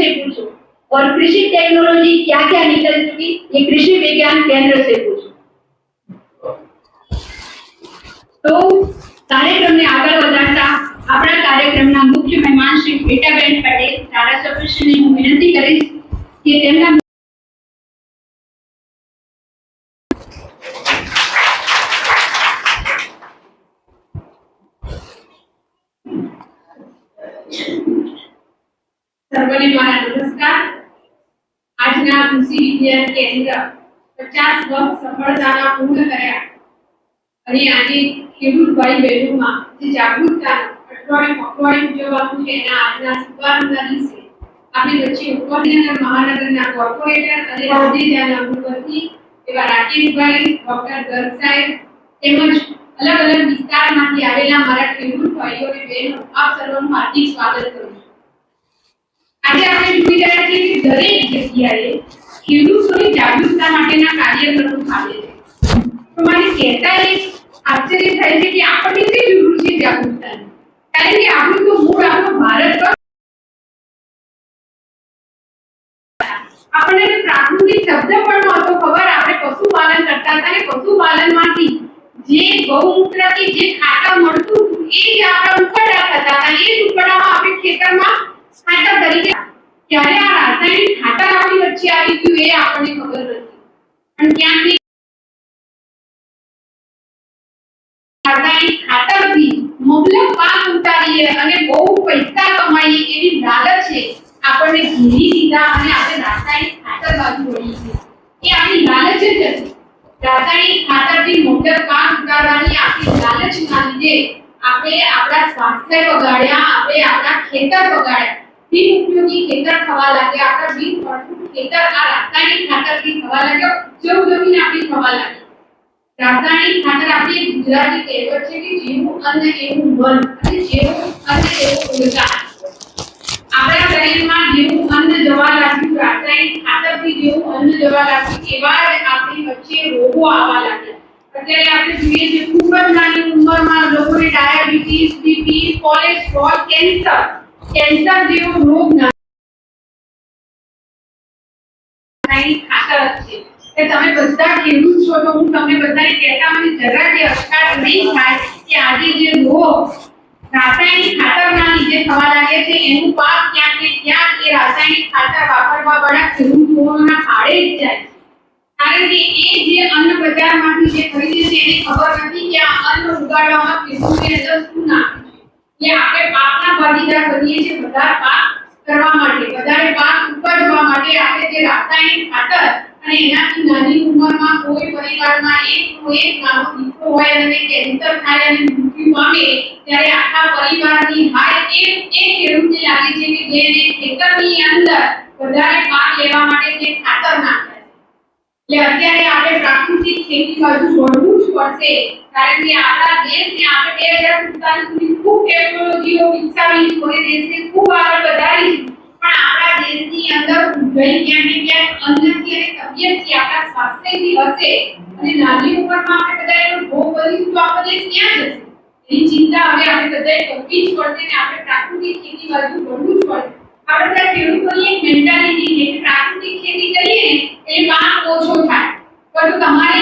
से पूछो और कृषि टेक्नोलॉजी क्या क्या निकल चुकी ये कृषि विज्ञान केंद्र से पूछो તો કાર્યક્રમને આગળ વધારતા આપણા કાર્યક્રમના મુખ્ય મહેમાન શ્રી ભેટાબેન પટેલ ધારાસભ્યશ્રીને હું વિનંતી કરીશ કે તેમના સર્વને મારા નમસ્કાર. આજના કૃષિ વિજ્ઞાન કેન્દ્ર પચાસ વર્ષ સફળતાના પૂર્ણ કર્યા. અને આજે ખેડૂત બહેનોમાં જે જાગૃતતા, અઠવાડિયું અઠવાડિયું ઉજવવાનું છે એના આજના શુભારંભના દિવસે આપણી વચ્ચે ઉપસ્થિત મહાનગરના કોર્પોરેટર અને રાજ્યના મુખ્યમંત્રી એવા રાકેશભાઈ, ડોક્ટર ગર્ગ સાહેબ તેમજ અલગ અલગ વિસ્તારમાંથી આવેલા મારા ખેડૂત ભાઈઓ અને બહેનો આપ સર્વનું હાર્દિક સ્વાગત કરું છું. આજે આપણે જોઈ રહ્યા છીએ કે દરેક જગ્યાએ ખેડૂતોની જાગૃતતા માટેના કાર્યક્રમો ચાલે છે. તો મને કહેતા એક આશ્ચર્ય થાય છે કે આપણને શી જરૂર છે જાગૃતતાની? કારણ કે આપણું તો મૂળ આપણો ભારત આપણને પ્રાકૃતિક શબ્દ પણ નહોતો ખબર? આપણે પશુપાલન કરતા હતા અને પશુપાલનમાંથી જે ગૌમૂત્ર કે જે ખાતર મળતું એ જ આપણા ઉકરડા થતા હતા. એ જ ઉકરડામાં આપણે ખેતરમાં ત્યારે આ રાસાયણિક ખાતર વચ્ચે આવી ગયું એ આપણને ખબર નથી. પણ ક્યાંક રાસાયણિક ખાતરથી મબલક પાક ઉતારીએ અને બહુ પૈસા કમાઈએ એવી લાલચે આપણને ઘેરી દીધા અને આપણે રાસાયણિક ખાતર બાજુ વળી છે એ આપણી લાલચ જ હતી. રાસાયણિક ખાતરથી મબલક પાક ઉતારવાની આપણી લાલચના લીધે આપણે આપણા સ્વાસ્થ્ય બગાડ્યા, આપણે આપણા ખેતર બગાડ્યા. બિન ઉપયોગી ખેતર થવા લાગ્યા. આપણા બિન ફળદ્રુપ ખેતર આ રાસાયણિક ખાતરથી થવા લાગ્યો. ઉપજાઉ જમીન આપણી થવા લાગી રાસાયણિક ખાતર આપણી ગુજરાતી કહેવત છે કે જેવું અન્ન એવું મન અને જેવું અન્ન એવું ઊર્જા. આપણા શરીરમાં જેવું અન્ન જવા લાગ્યું, રાસાયણિક ખાતરથી જેવું અન્ન જવા લાગ્યું, એવા આપણી વચ્ચે રોગો આવવા લાગ્યા. અત્યારે આપણે જોઈએ છીએ, ખૂબ જ નાની ઉંમરમાં લોકોને diabetes, BP, cholesterol, cancer cancer જેવો રોગ ખાતર છે કે તમે બધા ખેડૂત છો તો હું તમને બધાને કહેતા મને જરા જે અટકાટ નહીં થાય કે આજે જે રોગ રાસાયણિક ખાતરના લીધે થવા લાગે છે, એનું પાક ક્યાંક ને ક્યાંક એ રાસાયણિક ખાતર વાપરવા વાળા ખેડૂતોના ખાડે જ જાય. કારણ કે એ જે અન્ન બજારમાંથી જે ખરીદે છે, એને ખબર નથી કે આ અન્ન ઉગાડવામાં ખેડૂતની અંદર શું નાખ્યું એટલે આપણે પાકના ભાગીદાર બનીએ છીએ વધારે પાક કરવા માટે. વધારે પાક ઉપજવા માટે આપણે જે રાસાયણિક ખાતર અને એનાથી નાની ઉંમરમાં કોઈ પરિવારમાં એક એક નાનો દીકરો હોય અને કેન્સર થાય અને મૃત્યુ પામે, ત્યારે આખા પરિવારની હાય એ એ ખેડૂતને લાગે છે કે જેને ખેતરની અંદર વધારે પાક લેવા માટે જે ખાતર નાખે એટલે અત્યારે આપણે પ્રાકૃતિક ખેતી બાજુ વળવું જ પડશે. કારણ કે આપણા દેશને આપણે બે હજાર સુડતાલીસ સુધી ખૂબ ટેકનોલોજીઓ વિકસાવી, કોઈ દેશને ખૂબ આગળ વધારી પણ આપણા દેશની અંદર ઉજવણી ક્યાંક ને ક્યાંક અન્નથી અને તબિયતથી આપણા સ્વાસ્થ્યથી હશે. અને નાની ઉંમરમાં આપણે બધા એનો ભોગ બનીશું તો આપણો દેશ ક્યાં જશે? એની ચિંતા હવે આપણે બધાએ કરવી જ પડશે ને આપણે પ્રાકૃતિક ખેતી બાજુ વળવું જ પડશે. આપણે બધા ખેડૂતોની એક મેન્ટાલિટી છે કે ખેતી કરીએ એટલે પાક ઓછો થાય. પરંતુ તમારે